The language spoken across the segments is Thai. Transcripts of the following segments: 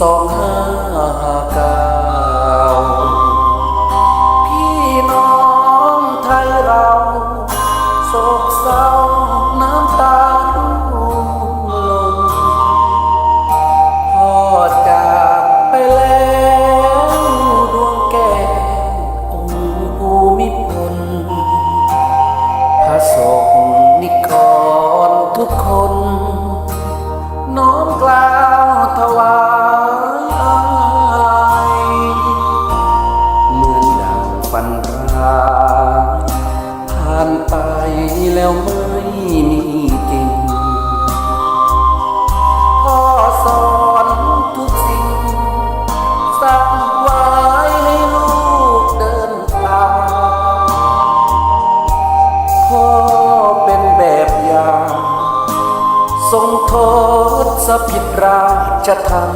สองห้าเก้าพี่น้องไทยเรา โศกเศร้าน้ำตาร่วงหล่พอจากไปแล้วดวงแก้วองค์ภูมิพลพระสงฆ์นิกรทุกคน น้อมกลา ผ่านไปแล้วไม่มีจริงพ่อสอนทุกสิ่งสั่งไว้ให้ลูกเดินตามพ่อเป็นแบบอย่างทรงโทษสผิดราชธรรม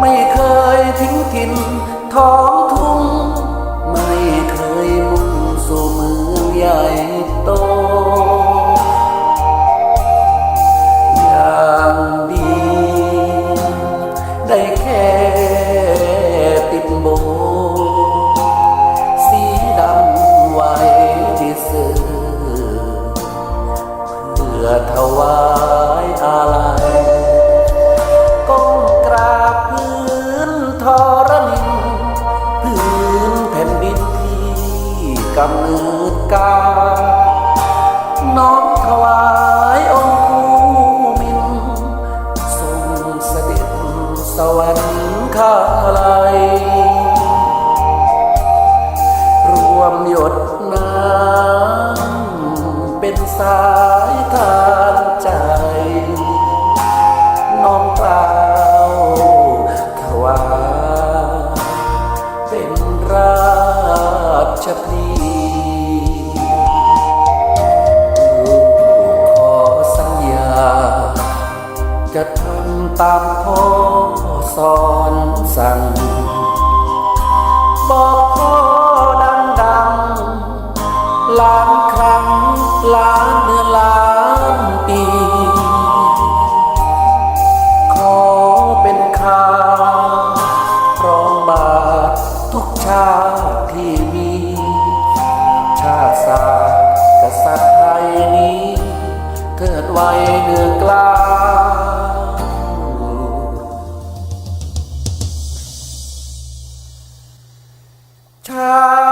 ไม่เคยทิ้งถิ่นท้องทุ่ง กำเนิดกาน้อมถวายองค์ภูมินทรงเสด็จสวรรคาลัยรวมหยดน้ำเป็นสายทาน ชพลีลูกขอสัญญา จะทำตามพ่อสอนสั่ง บอกพ่อดังๆล้านครั้งล้าน ษัตริย์ไทยนี้ เกิดไว้เหนือกล้าชา